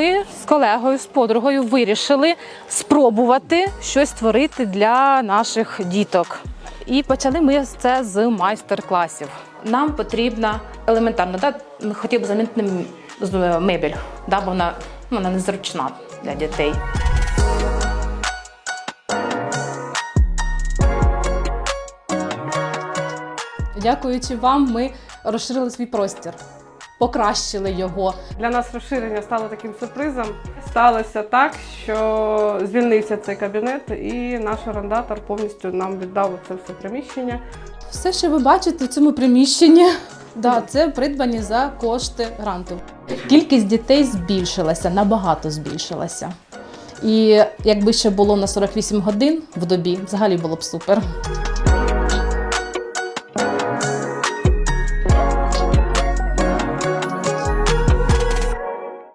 ми з колегою, з подругою вирішили спробувати щось створити для наших діток. І почали ми це з майстер-класів. Нам потрібна елементарно, да, ми хотіли б замінити з- мебель, да, бо вона, ну, вона незручна для дітей. Дякуючи вам, ми розширили свій простір, покращили його. Для нас розширення стало таким сюрпризом. Сталося так, що звільнився цей кабінет, і наш орендатор повністю нам віддав це все приміщення. Все, що ви бачите в цьому приміщенні, да, це придбані за кошти гранту. Кількість дітей збільшилася, набагато збільшилася. І якби ще було на 48 годин в добі, взагалі було б супер.